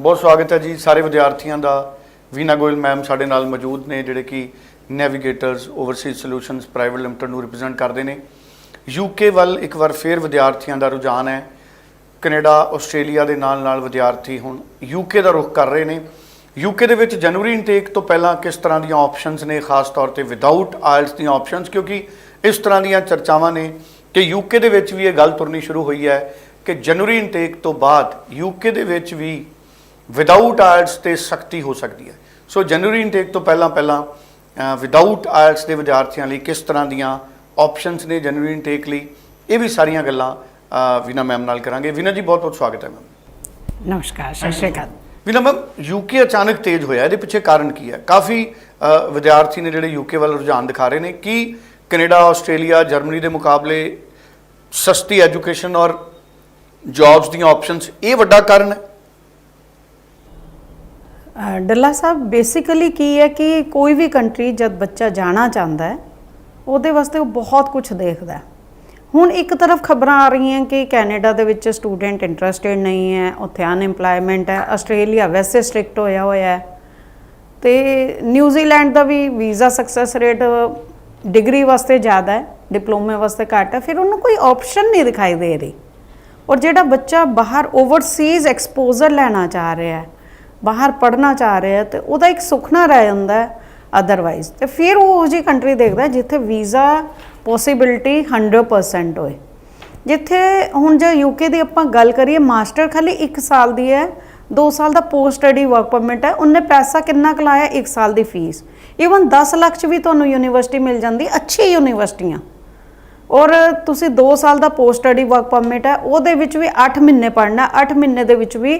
ਬਹੁਤ ਸਵਾਗਤ ਹੈ ਜੀ ਸਾਰੇ ਵਿਦਿਆਰਥੀਆਂ ਦਾ। ਵੀਨਾ ਗੋਇਲ ਮੈਮ ਸਾਡੇ ਨਾਲ ਮੌਜੂਦ ਨੇ, ਜਿਹੜੇ ਕਿ Navigators Overseas Solutions Private Limited ਨੂੰ ਰਿਪਰੈਜ਼ੈਂਟ ਕਰਦੇ ਨੇ। ਯੂਕੇ ਵੱਲ ਇੱਕ ਵਾਰ ਫੇਰ ਵਿਦਿਆਰਥੀਆਂ ਦਾ ਰੁਝਾਨ ਹੈ। ਕੈਨੇਡਾ, ਆਸਟ੍ਰੇਲੀਆ ਦੇ ਨਾਲ-ਨਾਲ ਵਿਦਿਆਰਥੀ ਹੁਣ ਯੂਕੇ ਦਾ ਰੁਖ ਕਰ ਰਹੇ ਨੇ। ਯੂਕੇ ਦੇ ਵਿੱਚ ਜਨਵਰੀ ਇਨਟੇਕ ਤੋਂ ਪਹਿਲਾਂ ਕਿਸ ਤਰ੍ਹਾਂ ਦੀਆਂ ਆਪਸ਼ਨਸ ਨੇ, ਖਾਸ ਤੌਰ ਤੇ ਵਿਦਆਊਟ ਆਇਲਸ ਦੀਆਂ ਆਪਸ਼ਨਸ ਕਿਉਂਕਿ ਇਸ ਤਰ੍ਹਾਂ ਦੀਆਂ ਚਰਚਾਵਾਂ ਨੇ ਕਿ ਯੂਕੇ ਦੇ ਵਿੱਚ ਵੀ ਇਹ ਗੱਲ ਤੁਰਨੀ ਸ਼ੁਰੂ ਹੋਈ ਹੈ ਕਿ ਜਨਵਰੀ ਇਨਟੇਕ ਤੋਂ ਬਾਅਦ ਯੂਕੇ ਦੇ ਵਿੱਚ ਵੀ ਵਿਦਆਊਟ ਆਇਲਸ ਤੇ ਸਖਤੀ ਹੋ ਸਕਦੀ ਹੈ। ਸੋ ਜਨਵਰੀ ਇਨਟੇਕ ਤੋਂ ਪਹਿਲਾਂ ਪਹਿਲਾਂ ਵਿਦਆਊਟ ਆਇਲਸ ਦੇ ਵਿਦਿਆਰਥੀਆਂ ਲਈ ਕਿਸ ਤਰ੍ਹਾਂ ਦੀਆਂ ਆਪਸ਼ਨਸ ਨੇ ਜਨਵਰੀ ਇਨਟੇਕ ਲਈ? ਇਹ ਵੀ ਸਾਰੀਆਂ ਗੱਲਾਂ ਵੀਨਾ ਮੈਮ ਨਾਲ ਕਰਾਂਗੇ। ਵੀਨਾ ਜੀ ਬਹੁਤ ਬਹੁਤ ਸਵਾਗਤ ਹੈ ਮੈਮ ਨਮਸਕਾਰ ਸਤਿ ਸ਼੍ਰੀ ਅਕਾਲ। ਵੀਨਾ ਮੈਮ ਯੂਕੇ ਅਚਾਨਕ ਤੇਜ਼ ਹੋਇਆ। ਇਹਦੇ ਪਿੱਛੇ ਕਾਰਨ ਕੀ ਹੈ? ਕਾਫੀ ਵਿਦਿਆਰਥੀ ਨੇ ਜਿਹੜੇ ਯੂਕੇ ਵੱਲ ਰੁਝਾਨ ਦਿਖਾ ਰਹੇ ਨੇ। ਕਿ ਕੈਨੇਡਾ ਆਸਟ੍ਰੇਲੀਆ ਜਰਮਨੀ ਦੇ ਮੁਕਾਬਲੇ ਸਸਤੀ ਐਜੂਕੇਸ਼ਨ ਔਰ ਜੌਬਸ ਦੀਆਂ ਆਪਸ਼ਨਸ ਇਹ ਵੱਡਾ ਕਾਰਨ ਹੈ? ਡੱਲਾ ਸਾਹਿਬ ਬੇਸਿਕਲੀ ਕੀ ਹੈ ਕਿ ਕੋਈ ਵੀ ਕੰਟਰੀ ਜਦ ਬੱਚਾ ਜਾਣਾ ਚਾਹੁੰਦਾ ਹੈ, ਉਹਦੇ ਵਾਸਤੇ ਉਹ ਬਹੁਤ ਕੁਝ ਦੇਖਦਾ ਹੈ। ਹੁਣ ਇੱਕ ਤਰਫ ਖਬਰਾਂ ਆ ਰਹੀਆਂ ਕਿ ਕੈਨੇਡਾ ਦੇ ਵਿੱਚ ਸਟੂਡੈਂਟ ਇੰਟਰਸਟਿਡ ਨਹੀਂ ਹੈ, ਉੱਥੇ ਅਨਐਮਪਲੋਇਮੈਂਟ ਹੈ, ਆਸਟ੍ਰੇਲੀਆ ਵੈਸੇ ਸਟ੍ਰਿਕਟ ਹੋਇਆ ਹੋਇਆ ਹੈ। ਤੇ ਨਿਊਜ਼ੀਲੈਂਡ ਦਾ ਵੀ ਵੀਜ਼ਾ ਸਕਸੈਸ ਰੇਟ ਡਿਗਰੀ ਵਾਸਤੇ ਜ਼ਿਆਦਾ ਹੈ ਡਿਪਲੋਮੇ ਵਾਸਤੇ ਘੱਟ ਹੈ, ਫਿਰ ਉਹਨੂੰ ਕੋਈ ਆਪਸ਼ਨ ਨਹੀਂ ਦਿਖਾਈ ਦੇ ਰਹੀ। ਔਰ ਜਿਹੜਾ ਬੱਚਾ ਬਾਹਰ ਓਵਰਸੀਜ਼ ਐਕਸਪੋਜ਼ਰ ਲੈਣਾ ਚਾਹ ਰਿਹਾ ਹੈ ਬਾਹਰ ਪੜ੍ਹਨਾ ਚਾਹ ਰਿਹਾ ਹੈ ਤੇ ਉਹਦਾ ਇੱਕ ਸੁਖਨਾ ਰਹਿ ਜਾਂਦਾ ਅਦਰਵਾਈਜ਼ ਤੇ ਫਿਰ ਉਹ ਉਹ ਜਿਹੀ ਕੰਟਰੀ ਦੇਖਦਾ ਜਿੱਥੇ ਵੀਜ਼ਾ ਪੋਸਿਬਿਲਿਟੀ 100% ਹੋਏ। ਜਿੱਥੇ ਹੁਣ ਜੇ ਯੂਕੇ ਦੀ ਆਪਾਂ ਗੱਲ ਕਰੀਏ, ਮਾਸਟਰ ਖਾਲੀ 1 ਸਾਲ ਦੀ ਹੈ 2 ਸਾਲ ਦਾ ਪੋਸਟ ਸਟੱਡੀ ਵਰਕ ਪਰਮਿਟ ਹੈ, ਉਹਨੇ ਪੈਸਾ ਕਿੰਨਾ ਕੁ ਲਾਇਆ 1 ਸਾਲ ਦੀ ਫੀਸ ਈਵਨ 10 ਲੱਖ ਚ ਵੀ ਤੁਹਾਨੂੰ ਯੂਨੀਵਰਸਿਟੀ ਮਿਲ ਜਾਂਦੀ, ਅੱਛੀ ਯੂਨੀਵਰਸਿਟੀਆਂ ਔਰ ਤੁਸੀਂ 2 ਸਾਲ ਦਾ ਪੋਸਟ ਸਟੱਡੀ ਵਰਕ ਪਰਮਿਟ ਹੈ, ਉਹਦੇ ਵਿੱਚ ਵੀ 8 ਮਹੀਨੇ ਪੜ੍ਹਨਾ 8 ਮਹੀਨੇ ਦੇ ਵਿੱਚ ਵੀ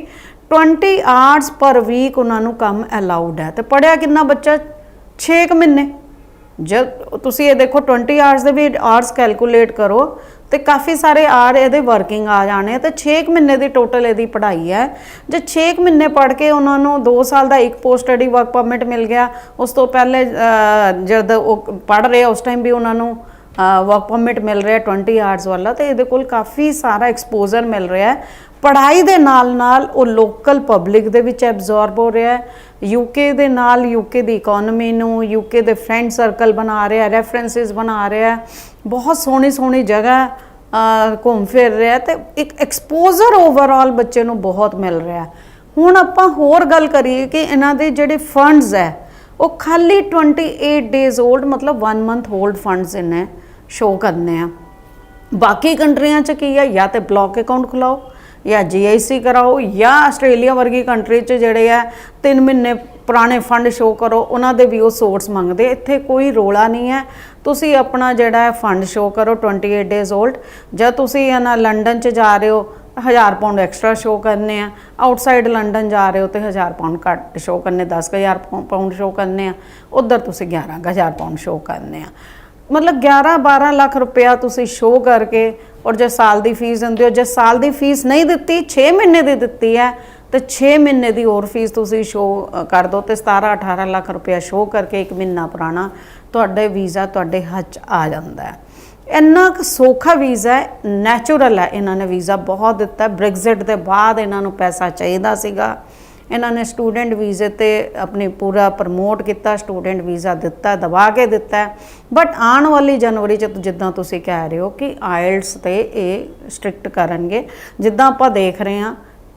20 ਆਰਸ ਪਰ ਵੀਕ ਉਹਨਾਂ ਨੂੰ ਕੰਮ ਅਲਾਉਡ ਹੈ। ਤੇ ਪੜਿਆ ਕਿੰਨਾ ਬੱਚਾ? 6 ਮਹੀਨੇ। ਜਦ ਤੁਸੀਂ ਇਹ ਦੇਖੋ 20 ਆਰਸ ਦੇ ਵੀ ਆਰਸ ਕੈਲਕੂਲੇਟ ਕਰੋ, ਤੇ ਕਾਫੀ ਸਾਰੇ ਆਰ ਇਹਦੇ ਵਰਕਿੰਗ ਆ ਜਾਣੇ ਤੇ 6 ਮਹੀਨੇ ਦੀ ਟੋਟਲ ਇਹਦੀ ਪੜ੍ਹਾਈ ਹੈ। ਜੇ 6 ਮਹੀਨੇ ਪੜ੍ਹ ਕੇ ਉਹਨਾਂ ਨੂੰ 2 ਸਾਲ ਦਾ ਇੱਕ ਪੋਸਟ ਸਟੱਡੀ ਵਰਕ ਪਰਮਿਟ ਮਿਲ ਗਿਆ, ਉਸ ਤੋਂ ਪਹਿਲੇ ਜਦ ਉਹ ਪੜ੍ਹ ਰਹੇ ਉਸ ਟਾਈਮ ਵੀ ਉਹਨਾਂ ਨੂੰ ਵਰਕ ਪਰਮਿਟ ਮਿਲ ਰਿਹਾ 20 ਆਵਰਸ ਵਾਲਾ ਤੇ ਇਹਦੇ ਕੋਲ ਕਾਫੀ ਸਾਰਾ ਐਕਸਪੋਜ਼ਰ ਮਿਲ ਰਿਹਾ ਹੈ। ਪੜ੍ਹਾਈ ਦੇ ਨਾਲ ਨਾਲ ਉਹ ਲੋਕਲ ਪਬਲਿਕ ਦੇ ਵਿੱਚ ਐਬਜ਼ੌਰਬ ਹੋ ਰਿਹਾ ਹੈ। ਯੂਕੇ ਦੇ ਨਾਲ ਯੂਕੇ ਦੀ ਇਕਨੋਮੀ ਨੂੰ ਯੂਕੇ ਦੇ ਫਰੈਂਡ ਸਰਕਲ ਬਣਾ ਰਿਹਾ ਰੈਫਰੈਂਸਸ ਬਣਾ ਰਿਹਾ ਬਹੁਤ ਸੋਹਣੀ ਸੋਹਣੀ ਜਗ੍ਹਾ ਘੁੰਮ ਫਿਰ ਰਿਹਾ ਤੇ ਇੱਕ ਐਕਸਪੋਜ਼ਰ ਓਵਰਆਲ ਬੱਚੇ ਨੂੰ ਬਹੁਤ ਮਿਲ ਰਿਹਾ ਹੁਣ ਆਪਾਂ ਹੋਰ ਗੱਲ ਕਰੀਏ ਕਿ ਇਹਨਾਂ ਦੇ ਜਿਹੜੇ ਫੰਡਸ ਹੈ, ਉਹ ਖਾਲੀ 28 ਡੇਜ਼ 올ਡ ਮਤਲਬ 1 ਮੰਥ 올ਡ ਫੰਡਸ ਇਹਨੇ ਸ਼ੋਅ ਕਰਨੇ ਆ। ਬਾਕੀ ਕੰਟਰੀਆਂ ਚ ਕੀ ਹੈ ਜਾਂ ਤੇ ਬਲੌਕ ਅਕਾਊਂਟ ਖੁਲਾਓ, ਜਾਂ ਜੀਆਈਸੀ ਕਰਾਓ, ਜਾਂ ਆਸਟ੍ਰੇਲੀਆ ਵਰਗੀ ਕੰਟਰੀ ਚ ਜਿਹੜੇ ਆ 3 ਮਹੀਨੇ ਪੁਰਾਣੇ ਫੰਡ ਸ਼ੋਅ ਕਰੋ, ਉਹਨਾਂ ਦੇ ਵੀ ਉਹ ਸੋਰਸ ਮੰਗਦੇ ਇੱਥੇ ਕੋਈ ਰੋਲਾ ਨਹੀਂ ਹੈ। ਤੁਸੀਂ ਆਪਣਾ ਜਿਹੜਾ ਫੰਡ ਸ਼ੋਅ ਕਰੋ 28 ਡੇਜ਼ 올ਡ ਜਦ ਤੁਸੀਂ ਇਹਨਾਂ ਲੰਡਨ ਚ ਜਾ ਰਹੇ ਹੋ 1000 ਪਾਉਂਡ ਐਕਸਟਰਾ ਸ਼ੋਅ ਕਰਨੇ ਆ। ਆਊਟਸਾਈਡ ਲੰਡਨ ਜਾ ਰਹੇ ਹੋ ਤੇ 1000 ਪਾਉਂਡ ਘੱਟ ਸ਼ੋਅ ਕਰਨੇ 10000 ਪਾਉਂਡ ਸ਼ੋਅ ਕਰਨੇ ਆ। ਉਧਰ ਤੁਸੀਂ 11000 ਪਾਉਂਡ ਸ਼ੋਅ ਕਰਨੇ ਆ। ਮਤਲਬ 11 12 ਲੱਖ ਰੁਪਇਆ ਤੁਸੀਂ ਸ਼ੋਅ ਕਰਕੇ ਔਰ ਜੇ ਸਾਲ ਦੀ ਫੀਸ ਦਿੰਦੇ ਹੋ, ਜੇ ਸਾਲ ਦੀ ਫੀਸ ਨਹੀਂ ਦਿੱਤੀ 6 ਮਹੀਨੇ ਦੀ ਦਿੱਤੀ ਹੈ, ਤੇ 6 ਮਹੀਨੇ ਦੀ ਹੋਰ ਫੀਸ ਤੁਸੀਂ ਸ਼ੋ ਕਰ ਦੋ ਤੇ 17 18 ਲੱਖ ਰੁਪਇਆ ਸ਼ੋ ਕਰਕੇ ਇੱਕ ਮਹੀਨਾ ਪੁਰਾਣਾ ਤੁਹਾਡੇ ਵੀਜ਼ਾ ਤੁਹਾਡੇ ਹੱਥ 'ਚ ਆ ਜਾਂਦਾ ਹੈ। ਇੰਨਾ ਕੁ ਸੌਖਾ ਵੀਜ਼ਾ ਹੈ ਨੈਚੁਰਲ ਹੈ, ਇਹਨਾਂ ਨੇ ਵੀਜ਼ਾ ਬਹੁਤ ਦਿੱਤਾ ਬ੍ਰੈਗਜ਼ਿਟ ਦੇ ਬਾਅਦ ਇਹਨਾਂ ਨੂੰ ਪੈਸਾ ਚਾਹੀਦਾ ਸੀਗਾ। ਇਹਨਾਂ ਨੇ ਸਟੂਡੈਂਟ ਵੀਜ਼ੇ ਤੇ ਆਪਣੀ ਪੂਰਾ ਪ੍ਰਮੋਟ ਕੀਤਾ, ਸਟੂਡੈਂਟ ਵੀਜ਼ਾ ਦਿੱਤਾ, ਦਬਾ ਕੇ ਦਿੱਤਾ ਬਟ ਆਉਣ ਵਾਲੀ ਜਨਵਰੀ ਚ ਜਿੱਦਾਂ ਤੁਸੀਂ ਕਹਿ ਰਹੇ ਹੋ ਕਿ ਆਇਲਟਸ ਤੇ ਇਹ ਸਟ੍ਰਿਕਟ ਕਰਨਗੇ। ਜਿੱਦਾਂ ਆਪਾਂ ਦੇਖ ਰਹੇ ਹਾਂ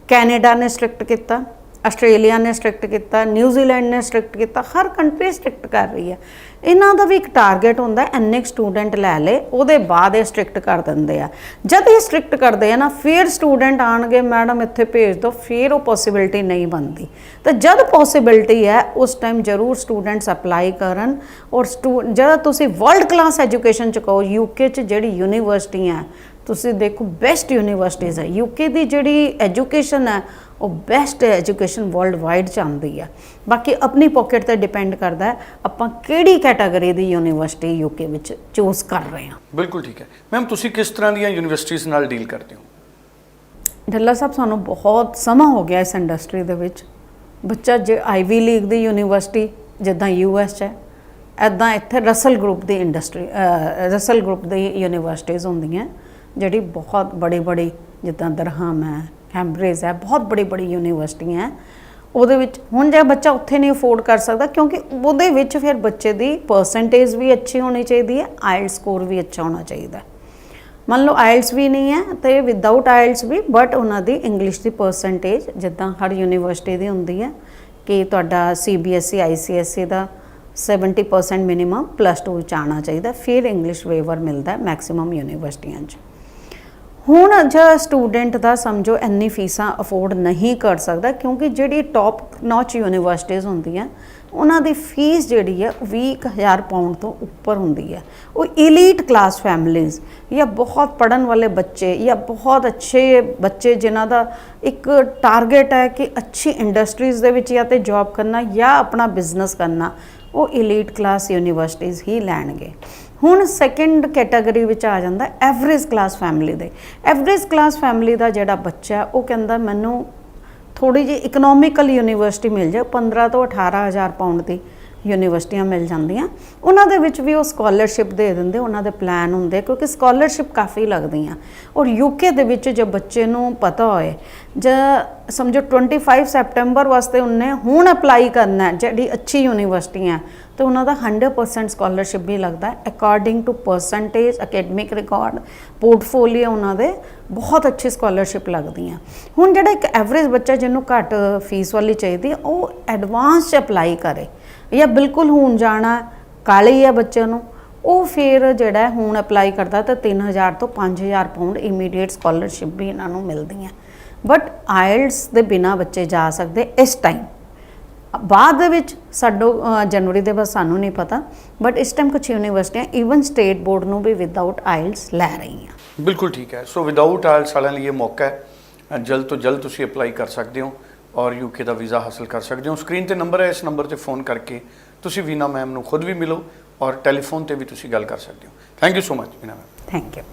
ਕੈਨੇਡਾ ਨੇ ਸਟ੍ਰਿਕਟ ਕੀਤਾ। ਆਸਟ੍ਰੇਲੀਆ ਨੇ ਸਟ੍ਰਿਕਟ ਕੀਤਾ ਨਿਊਜ਼ੀਲੈਂਡ ਨੇ ਸਟ੍ਰਿਕਟ ਕੀਤਾ, ਹਰ ਕੰਟਰੀ ਸਟ੍ਰਿਕਟ ਕਰ ਰਹੀ ਹੈ। ਇਹਨਾਂ ਦਾ ਵੀ ਇੱਕ ਟਾਰਗੇਟ ਹੁੰਦਾ ਹੈ, ਇੰਨੇ ਸਟੂਡੈਂਟ ਲੈ ਲੇ, ਉਹਦੇ ਬਾਅਦ ਇਹ ਸਟ੍ਰਿਕਟ ਕਰ ਦਿੰਦੇ ਆ। ਜਦ ਇਹ ਸਟ੍ਰਿਕਟ ਕਰਦੇ ਆ ਨਾ, ਫਿਰ ਸਟੂਡੈਂਟ ਆਣਗੇ ਮੈਡਮ ਇੱਥੇ ਭੇਜ ਦਿਓ ਫਿਰ ਉਹ ਪੋਸਿਬਿਲਿਟੀ ਨਹੀਂ ਬਣਦੀ। ਤਾਂ ਜਦ ਪੋਸਿਬਿਲਿਟੀ ਹੈ, ਉਸ ਟਾਈਮ ਜ਼ਰੂਰ ਸਟੂਡੈਂਟਸ ਅਪਲਾਈ ਕਰਨ ਔਰ ਸਟੂ ਜਦ ਤੁਸੀਂ ਵਰਲਡ ਕਲਾਸ ਐਜੂਕੇਸ਼ਨ ਚ ਕਹੋ ਯੂਕੇ ਚ ਜਿਹੜੀ ਯੂਨੀਵਰਸਿਟੀਆਂ ਤੁਸੀਂ ਦੇਖੋ ਬੈਸਟ ਯੂਨੀਵਰਸਿਟੀਜ਼ ਹੈ। ਯੂਕੇ ਦੀ ਜਿਹੜੀ ਐਜੂਕੇਸ਼ਨ ਹੈ ਉਹ ਬੈਸਟ ਐਜੂਕੇਸ਼ਨ ਵਰਲਡ ਵਾਈਡ ਚ ਆਉਂਦੀ ਹੈ। ਬਾਕੀ ਆਪਣੀ ਪਾਕਟ ਤੇ ਡਿਪੈਂਡ ਕਰਦਾ ਹੈ ਆਪਾਂ ਕਿਹੜੀ ਕੈਟਾਗਰੀ ਦੀ ਯੂਨੀਵਰਸਿਟੀ ਯੂਕੇ ਵਿੱਚ ਚੂਜ਼ ਕਰ ਰਹੇ ਹਾਂ। ਬਿਲਕੁਲ ਠੀਕ ਹੈ। ਮੈਮ ਤੁਸੀਂ ਕਿਸ ਤਰ੍ਹਾਂ ਦੀਆਂ ਯੂਨੀਵਰਸਿਟੀਆਂ ਨਾਲ ਡੀਲ ਕਰਦੇ ਹੋ? ਢੱਲਾ ਸਾਹਿਬ ਸਾਨੂੰ ਬਹੁਤ ਸਮਾਂ ਹੋ ਗਿਆ ਇਸ ਇੰਡਸਟਰੀ ਦੇ ਵਿੱਚ। ਬੱਚਾ ਜੇ ਆਈਵੀ ਲੀਗ ਦੀ ਯੂਨੀਵਰਸਿਟੀ ਜਿੱਦਾਂ ਯੂਐਸ ਚ ਹੈ ਐਦਾਂ ਇੱਥੇ ਰਸਲ ਗਰੁੱਪ ਦੀ ਇੰਡਸਟਰੀ ਰਸਲ ਗਰੁੱਪ ਦੀ ਯੂਨੀਵਰਸਿਟੀਆਂ ਹੁੰਦੀਆਂ। ਜਿਹੜੀ ਬਹੁਤ ਬੜੀ ਬੜੀ, ਜਿੱਦਾਂ ਦਰਹਮ ਹੈ, ਕੈਂਬਰਿਜ ਹੈ, ਬਹੁਤ ਬੜੀ ਬੜੀ ਯੂਨੀਵਰਸਿਟੀਆਂ ਹੈ, ਉਹਦੇ ਵਿੱਚ ਹੁਣ ਜੇ ਬੱਚਾ ਉੱਥੇ ਨਹੀਂ ਅਫੋਰਡ ਕਰ ਸਕਦਾ, ਕਿਉਂਕਿ ਉਹਦੇ ਵਿੱਚ ਫਿਰ ਬੱਚੇ ਦੀ ਪਰਸੈਂਟੇਜ ਵੀ ਅੱਛੀ ਹੋਣੀ ਚਾਹੀਦੀ ਹੈ ਆਇਲ ਸਕੋਰ ਵੀ ਅੱਛਾ ਹੋਣਾ ਚਾਹੀਦਾ ਮੰਨ ਲਓ ਆਇਲਸ ਵੀ ਨਹੀਂ ਹੈ ਤੇ ਵਿਦਆਊਟ ਆਇਲਸ ਵੀ ਬਟ ਉਹਨਾਂ ਦੀ ਇੰਗਲਿਸ਼ ਦੀ ਪਰਸੈਂਟੇਜ ਜਿੱਦਾਂ ਹਰ ਯੂਨੀਵਰਸਿਟੀ ਦੀ ਹੁੰਦੀ ਹੈ, ਕਿ ਤੁਹਾਡਾ ਸੀਬੀਐਸਈ ਆਈਸੀਐਸਈ E ਦਾ 70% ਮਿਨੀਮਮ ਪਲੱਸ 2 'ਚ ਆਉਣਾ ਚਾਹੀਦਾ, ਫਿਰ ਇੰਗਲਿਸ਼ ਵੇਵਰ ਮਿਲਦਾ ਮੈਕਸਿਮਮ ਯੂਨੀਵਰਸਿਟੀਆਂ 'ਚ। ਹੁਣ ਜੇ ਸਟੂਡੈਂਟ ਦਾ ਸਮਝੋ ਇੰਨੀ ਫੀਸਾਂ ਅਫੋਰਡ ਨਹੀਂ ਕਰ ਸਕਦਾ, ਕਿਉਂਕਿ ਜਿਹੜੀ ਟੌਪ ਨੌਚ ਯੂਨੀਵਰਸਿਟੀਜ਼ ਹੁੰਦੀਆਂ, ਉਹਨਾਂ ਦੀ ਫੀਸ ਜਿਹੜੀ ਹੈ ਉਹ 20000 ਪਾਉਂਡ ਤੋਂ ਉੱਪਰ ਹੁੰਦੀ ਹੈ ਉਹ ਇਲੀਟ ਕਲਾਸ ਫੈਮਿਲੀਜ਼ ਜਾਂ ਬਹੁਤ ਪੜਨ ਵਾਲੇ ਬੱਚੇ ਜਾਂ ਬਹੁਤ ਅੱਛੇ ਬੱਚੇ ਜਿਨ੍ਹਾਂ ਦਾ ਇੱਕ ਟਾਰਗੇਟ ਹੈ ਕਿ ਅੱਛੀ ਇੰਡਸਟਰੀਜ਼ ਦੇ ਵਿੱਚ ਜਾਂ ਤੇ ਜੌਬ ਕਰਨਾ ਜਾਂ ਆਪਣਾ ਬਿਜ਼ਨਸ ਕਰਨਾ, ਉਹ ਇਲੀਟ ਕਲਾਸ ਯੂਨੀਵਰਸਿਟੀਜ਼ ਹੀ ਲੈਣਗੇ। ਹੁਣ ਸੈਕੰਡ ਕੈਟਾਗਰੀ ਵਿੱਚ ਆ ਜਾਂਦਾ ਐਵਰੇਜ ਕਲਾਸ ਫੈਮਿਲੀ ਦੇ। ਐਵਰੇਜ ਕਲਾਸ ਫੈਮਿਲੀ ਦਾ ਜਿਹੜਾ ਬੱਚਾ, ਉਹ ਕਹਿੰਦਾ ਮੈਨੂੰ ਥੋੜੀ ਜਿਹੀ ਇਕਨੋਮਿਕਲ ਯੂਨੀਵਰਸਿਟੀ ਮਿਲ ਜਾਏ 15 ਤੋਂ 18000 ਪਾਉਂਡ ਦੀ। ਯੂਨੀਵਰਸਿਟੀਆਂ ਮਿਲ ਜਾਂਦੀਆਂ। ਉਹਨਾਂ ਦੇ ਵਿੱਚ ਵੀ ਉਹ ਸਕਾਲਰਸ਼ਿਪ ਦੇ ਦਿੰਦੇ, ਉਹਨਾਂ ਦੇ ਪਲਾਨ ਹੁੰਦੇ, ਕਿਉਂਕਿ ਸਕਾਲਰਸ਼ਿਪ ਕਾਫੀ ਲੱਗਦੀਆਂ। ਔਰ ਯੂਕੇ ਦੇ ਵਿੱਚ ਜੇ ਬੱਚੇ ਨੂੰ ਪਤਾ ਹੋਏ, ਜਾਂ ਸਮਝੋ 25 ਸੈਪਟੈਂਬਰ ਵਾਸਤੇ ਉਹਨੇ ਹੁਣ ਅਪਲਾਈ ਕਰਨਾ ਜਿਹੜੀ ਅੱਛੀ ਯੂਨੀਵਰਸਿਟੀ ਹੈ, ਤੇ ਉਹਨਾਂ ਦਾ 100% ਸਕਾਲਰਸ਼ਿਪ ਵੀ ਲੱਗਦਾ ਹੈ। According to percentage academic record portfolio ਉਹਨਾਂ ਦੇ ਬਹੁਤ ਅੱਛੀ ਸਕਾਲਰਸ਼ਿਪ ਲੱਗਦੀਆਂ। ਹੁਣ ਜਿਹੜਾ ਇੱਕ ਐਵਰੇਜ ਬੱਚਾ ਜਿਹਨੂੰ ਘੱਟ ਫੀਸ ਵਾਲੀ ਚਾਹੀਦੀ ਉਹ ਐਡਵਾਂਸ ਚ ਅਪਲਾਈ ਕਰੇ। ਜਾਂ ਬਿਲਕੁਲ ਹੁਣ ਜਾਣਾ ਕਾਲੀ ਹੈ ਬੱਚੇ ਨੂੰ, ਉਹ ਫਿਰ ਜਿਹੜਾ ਹੁਣ ਅਪਲਾਈ ਕਰਦਾ ਤਾਂ 3000 ਤੋਂ 5000 ਪਾਉਂਡ ਇਮੀਡੀਏਟ ਸਕਾਲਰਸ਼ਿਪ ਵੀ ਇਹਨਾਂ ਨੂੰ ਮਿਲਦੀ ਹੈ ਬਟ ਆਇਲਸ ਦੇ ਬਿਨਾ ਬੱਚੇ ਜਾ ਸਕਦੇ ਇਸ ਟਾਈਮ ਬਾਅਦ ਦੇ ਵਿੱਚ ਸਾਡੋ ਜਨਵਰੀ ਦੇ ਬਾਅਦ ਸਾਨੂੰ ਨਹੀਂ ਪਤਾ ਬਟ ਇਸ ਟਾਈਮ ਕੁਝ ਯੂਨੀਵਰਸਿਟੀਆਂ ਈਵਨ ਸਟੇਟ ਬੋਰਡ ਨੂੰ ਵੀ ਵਿਦਆਊਟ ਆਇਲਸ ਲੈ ਰਹੀਆਂ। ਬਿਲਕੁਲ ਠੀਕ ਹੈ। ਸੋ ਵਿਦਆਊਟ ਆਇਲਸ ਵਾਲਿਆਂ ਲਈ ਇਹ ਮੌਕਾ ਹੈ। ਜਲਦ ਤੋਂ ਜਲਦ ਤੁਸੀਂ ਅਪਲਾਈ ਕਰ ਸਕਦੇ ਹੋ। ਔਰ ਯੂਕੇ ਦਾ ਵੀਜ਼ਾ ਹਾਸਲ ਕਰ ਸਕਦੇ ਹੋ। ਸਕਰੀਨ ਤੇ ਨੰਬਰ ਹੈ, ਇਸ ਨੰਬਰ ਤੇ ਫੋਨ ਕਰਕੇ ਤੁਸੀਂ ਵੀਨਾ ਮੈਮ ਨੂੰ ਖੁਦ ਵੀ ਮਿਲੋ ਔਰ ਟੈਲੀਫੋਨ ਤੇ ਵੀ ਤੁਸੀਂ ਗੱਲ ਕਰ ਸਕਦੇ ਹੋ। Thank you so much Veena ma'am. Thank you